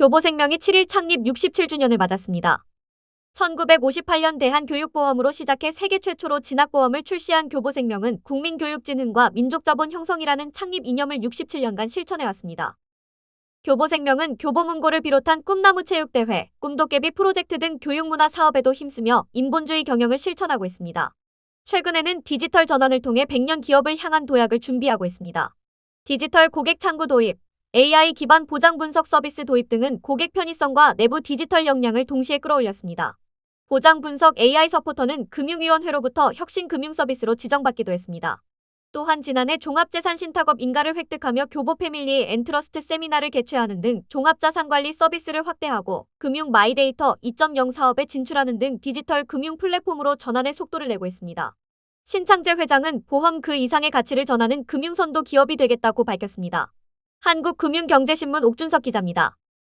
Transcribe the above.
교보생명이 7일 창립 67주년을 맞았습니다. 1958년 대한교육보험으로 시작해 세계 최초로 진학보험을 출시한 교보생명은 국민교육진흥과 민족자본 형성이라는 창립 이념을 67년간 실천해왔습니다. 교보생명은 교보문고를 비롯한 꿈나무 체육대회, 꿈도깨비 프로젝트 등 교육문화 사업에도 힘쓰며 인본주의 경영을 실천하고 있습니다. 최근에는 디지털 전환을 통해 100년 기업을 향한 도약을 준비하고 있습니다. 디지털 고객 창구 도입, AI 기반 보장 분석 서비스 도입 등은 고객 편의성과 내부 디지털 역량을 동시에 끌어올렸습니다. 보장 분석 AI 서포터는 금융위원회로부터 혁신 금융 서비스로 지정받기도 했습니다. 또한 지난해 종합재산 신탁업 인가를 획득하며 교보 패밀리 엔트러스트 세미나를 개최하는 등 종합자산관리 서비스를 확대하고 금융 마이데이터 2.0 사업에 진출하는 등 디지털 금융 플랫폼으로 전환의 속도를 내고 있습니다. 신창재 회장은 보험 그 이상의 가치를 전하는 금융선도 기업이 되겠다고 밝혔습니다. 한국금융경제신문 옥준석 기자입니다.